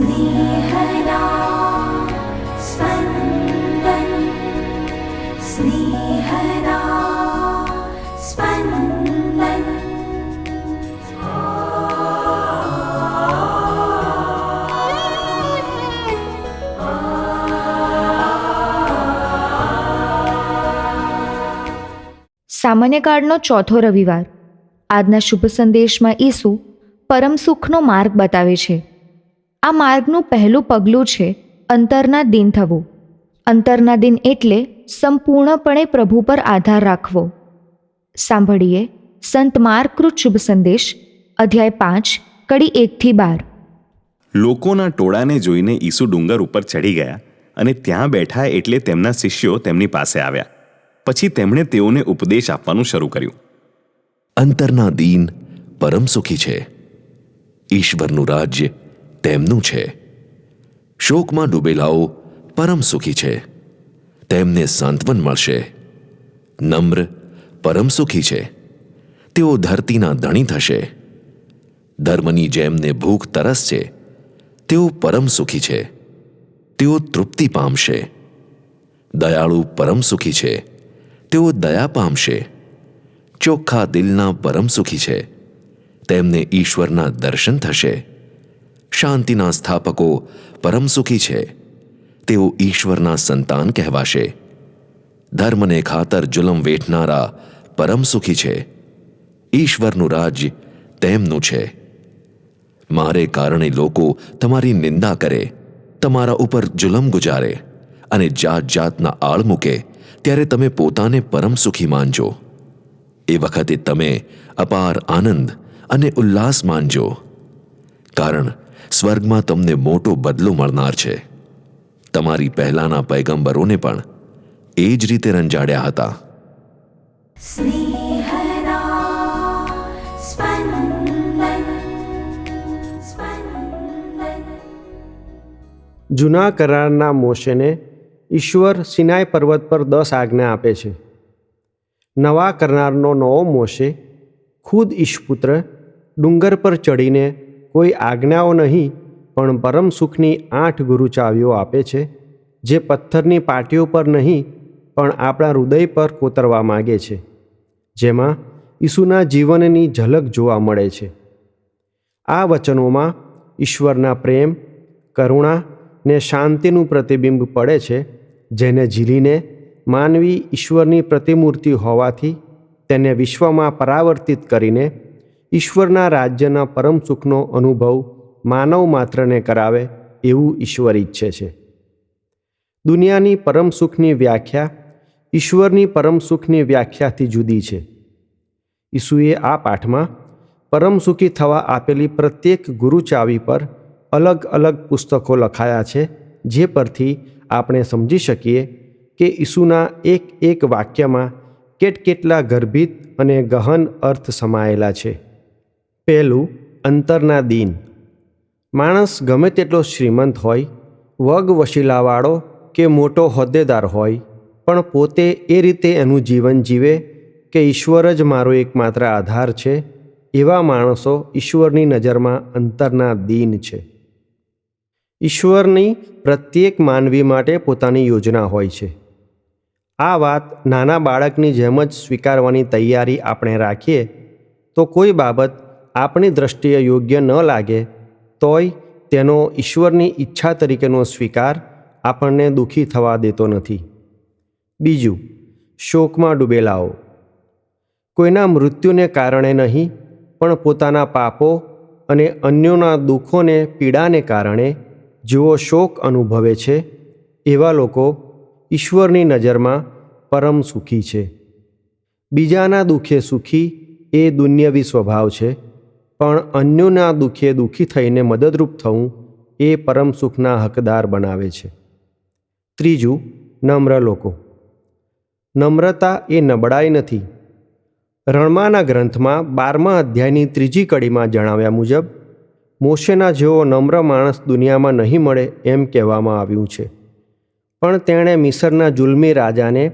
स्नेहदा स्पन्दन् स्नेहदा स्पन्दन् સામાન્ય કાળનો ચોથો રવિવાર આજના શુભ સંદેશમાં ઈસુ પરમ સુખનો માર્ગ બતાવે છે આ માર્ગનું પહેલું પગલું છે અંતરના દિન થવું. અંતરના દિન એટલે સંપૂર્ણપણે પ્રભુ પર આધાર રાખવો. સાંભળીએ સંત માર્કૃત શુભ સંદેશ અધ્યાય પાંચ કડી એકથી બાર. લોકોના ટોળાને જોઈને ઈસુ ડુંગર ઉપર ચડી ગયા અને ત્યાં બેઠા એટલે તેમના શિષ્યો તેમની પાસે આવ્યા. પછી તેમણે તેઓને ઉપદેશ આપવાનું શરૂ કર્યું. અંતરના દીન પરમ સુખી છે. ઈશ્વરનું રાજ્ય તેમનું છે. શોકમાં ડૂબેલાઓ પરમ સુખી છે. તેમને સાંત્વન મળશે. નમ્ર, પરમ સુખી છે. તેઓ ધરતીના ધણી થશે. ધર્મની જેમને ભૂખ તરસ છે, તેઓ પરમ સુખી છે. તેઓ તૃપ્તિ પામશે. દયાળુ પરમ સુખી છે. તેઓ દયા પામશે. ચોખ્ખા દિલના પરમ સુખી છે. તેમને ઈશ્વરના દર્શન થશે. શાંતિના સ્થાપકો પરમ સુખી છે. તેઓ ઈશ્વરના સંતાન કહેવાશે. ધર્મને ખાતર જુલમ વેઠનારા પરમ સુખી છે. ઈશ્વરનું રાજ્ય તેમનું છે. મારે કારણે લોકો તમારી નિંદા કરે, તમારા ઉપર જુલમ ગુજારે અને જાત જાતના આળ મૂકે ત્યારે તમે પોતાને પરમ સુખી માનજો. એ વખતે તમે અપાર આનંદ અને ઉલ્લાસ માનજો. કારણ સ્વર્ગમાં તમને મોટો બદલો મળનાર છે. તમારી પહેલાના પૈગંબરોને પણ એ જ રીતે રંજાડ્યા હતા. જૂના કરારના મોશેને ઈશ્વર સિનાય પર્વત પર દસ આજ્ઞા આપે છે. નવા કરનારનો નવો મોશે ખુદ ઈશપુત્ર ડુંગર પર ચડીને કોઈ આજ્ઞાઓ નહીં, પણ પરમ સુખની આઠ ગુરુ ચાવીઓ આપે છે, જે પથ્થરની પાટીઓ પર નહીં, પણ આપણા હૃદય પર કોતરવા માગે છે, જેમાં ઈસુના જીવનની ઝલક જોવા મળે છે. આ વચનોમાં ઈશ્વરના પ્રેમ, કરુણા ને શાંતિનું પ્રતિબિંબ પડે છે, જેને ઝીલીને માનવી ઈશ્વરની પ્રતિમૂર્તિ હોવાથી તેને વિશ્વમાં પરાવર્તિત કરીને ઈશ્વરના રાજ્યના પરમ સુખનો અનુભવ માનવ માત્રને કરાવે એવું ઈશ્વર ઈચ્છે છે. દુનિયાની પરમ સુખની વ્યાખ્યા ઈશ્વરની પરમ સુખની વ્યાખ્યાથી જુદી છે. ઈસુએ આ પાઠમાં પરમ સુખી થવા આપેલી પ્રત્યેક ગુરુ ચાવી પર અલગ અલગ પુસ્તકો લખાયા છે, જે પરથી આપણે સમજી શકીએ કે ઈસુના એક એક વાક્યમાં કેટ કેટલા ગર્ભિત અને ગહન અર્થ સમાયેલા છે. પહેલું અંતરના દિન. માણસ ગમે તેટલો શ્રીમંત હોય, વગ વશીલાવાળો કે મોટો હોદ્દેદાર હોય, પણ પોતે એ રીતે એનું જીવન જીવે કે ઈશ્વર જ મારો એકમાત્ર આધાર છે, એવા માણસો ઈશ્વરની નજરમાં અંતરના દીન છે. ઈશ્વરની પ્રત્યેક માનવી માટે પોતાની યોજના હોય છે. આ વાત નાના બાળકની જેમ જ સ્વીકારવાની તૈયારી આપણે રાખીએ, તો કોઈ બાબત આપણી દ્રષ્ટિએ યોગ્ય ન લાગે, તોય તેનો ઈશ્વરની ઈચ્છા તરીકેનો સ્વીકાર આપણને દુઃખી થવા દેતો નથી. બીજું, શોકમાં ડૂબેલાઓ. કોઈના મૃત્યુને કારણે નહીં, પણ પોતાના પાપો અને અન્યોના દુઃખોને પીડાને કારણે જેઓ શોક અનુભવે છે, એવા લોકો ઈશ્વરની નજરમાં પરમ સુખી છે. બીજાના દુઃખે સુખી એ દુન્યવી સ્વભાવ છે. પણ અન્યોના દુઃખે દુઃખી થઈને મદદરૂપ થવું એ પરમ સુખના હકદાર બનાવે છે. ત્રીજું, નમ્ર લોકો. નમ્રતા એ નબળાઈ નથી. રણમાના ગ્રંથમાં બારમા અધ્યાયની ત્રીજી કડીમાં જણાવ્યા મુજબ, મોશેના જેવો નમ્ર માણસ દુનિયામાં નહીં મળે એમ કહેવામાં આવ્યું છે. પણ તેણે મિસરના જુલમી રાજાને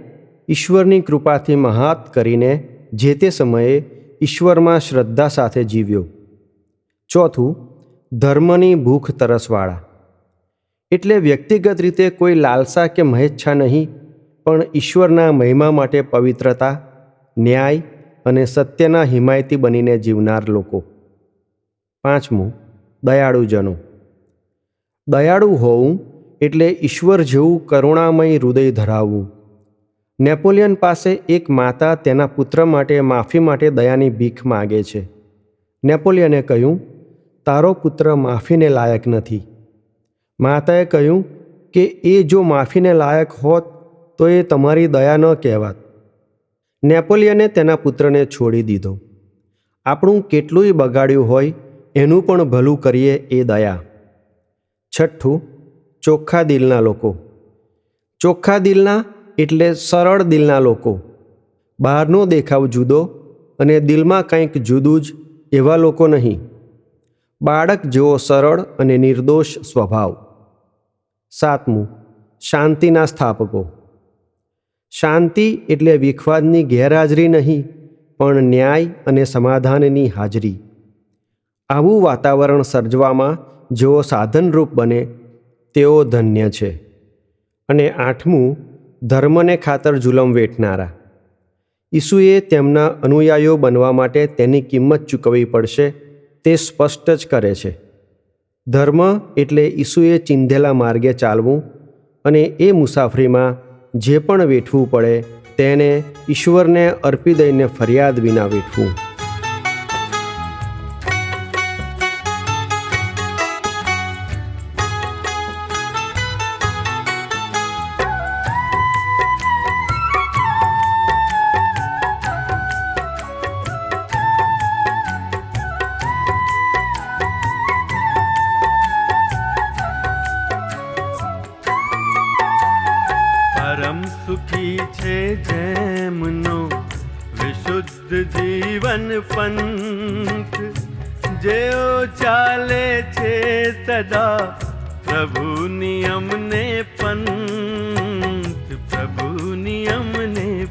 ઈશ્વરની કૃપાથી મહાત કરીને જે તે સમયે ઈશ્વરમાં શ્રદ્ધા સાથે જીવ્યો. ચોથું, ધર્મની ભૂખ તરસવાળા. એટલે વ્યક્તિગત રીતે કોઈ લાલસા કે મહેચ્છા નહીં, પણ ઈશ્વરના મહિમા માટે પવિત્રતા, ન્યાય અને સત્યના હિમાયતી બનીને જીવનાર લોકો. પાંચમું, દયાળુજનો. દયાળુ હોવું એટલે ઈશ્વર જેવું કરુણામય હૃદય ધરાવવું. નેપોલિયન પાસે એક માતા તેના પુત્ર માટે માફી માટે દયાની ભીખ માગે છે. નેપોલિયને કહ્યું તારો પુત્ર માફીને લાયક નથી. માતાએ કહ્યું કે એ જો માફીને લાયક હોત તો એ તમારી દયા ન કહેવાત. નેપોલિયને તેના પુત્રને છોડી દીધો. આપણું કેટલુંય બગાડ્યું હોય એનું પણ ભલું કરીએ એ દયા. છઠ્ઠું, ચોખ્ખા દિલના લોકો. ચોખ્ખા દિલના એટલે સરળ દિલના લોકો. બહારનો દેખાવ જુદો અને દિલમાં કંઈક જુદું જ એવા લોકો નહીં. બાળક જેવો સરળ અને નિર્દોષ સ્વભાવ. સાતમું, શાંતિના સ્થાપકો. શાંતિ એટલે વિખવાદની ગેરહાજરી નહીં, પણ ન્યાય અને સમાધાનની હાજરી. આવું વાતાવરણ સર્જવામાં જેઓ સાધનરૂપ બને, તેઓ ધન્ય છે. અને આઠમું, ધર્મને ખાતર જુલમ વેઠનારા. ઈસુએ તેમના અનુયાયીઓ બનવા માટે તેની કિંમત ચૂકવવી પડશે તે સ્પષ્ટ જ કરે છે. ધર્મ એટલે ઈસુએ ચિંધેલા માર્ગે ચાલવું અને એ મુસાફરીમાં જે પણ વેઠવું પડે તેને ઈશ્વરને અર્પી દઈને ફરિયાદ વિના વેઠવું. जीवन पंथ जयो चाले छे सदा। प्रभु नियम ने पंथ प्रभु नियम नयमने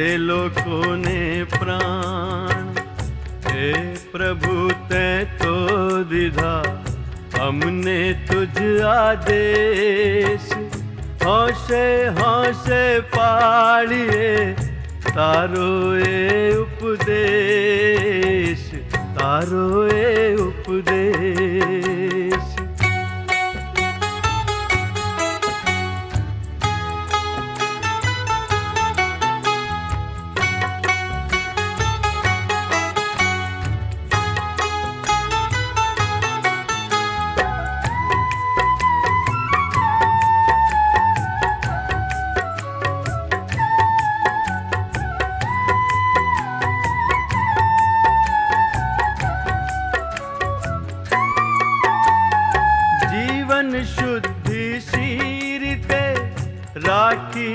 જે લોકોને પ્રાણ હે પ્રભુ તે તો દીધા અમને તુજ આદેશ હોશે હોશે પાળીએ તારો એ ઉપદેશ તારો એ ઉપદેશ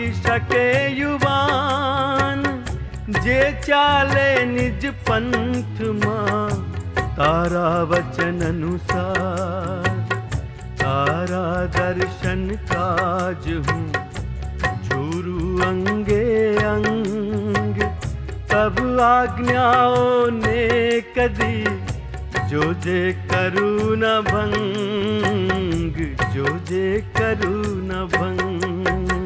રાખી શકે યુવાન, જે ચાલે નિજ પંથમાં, તારા વચન અનુસાર, તારા દર્શન કાજ હું છુરું અંગે અંગ. તબ આજ્ઞાઓને કદી જોજે કરું ન ભંગ, જોજે કરું ન ભંગ.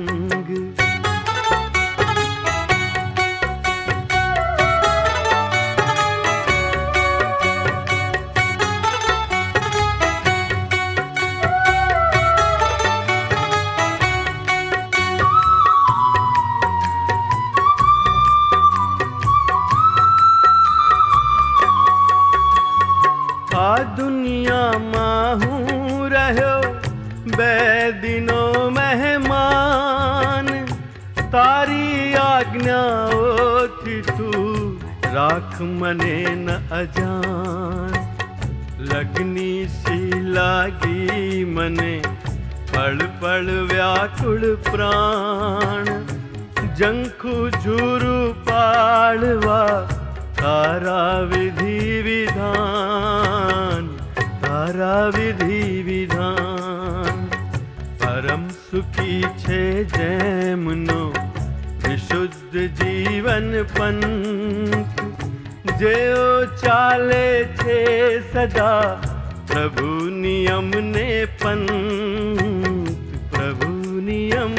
રાખ મને ન અજાન લગ્ની સી લાગી મને પળ પળ વ્યાકુળ પ્રાણ. જંખુ ઝુરુ પાળવા તારા વિધિ વિધાન, તારા વિધિ વિધાન. પરમ સુખી છે જેમનો शुद्ध जीवन सदा प्रभु नियम ने पंथ प्रभु नियम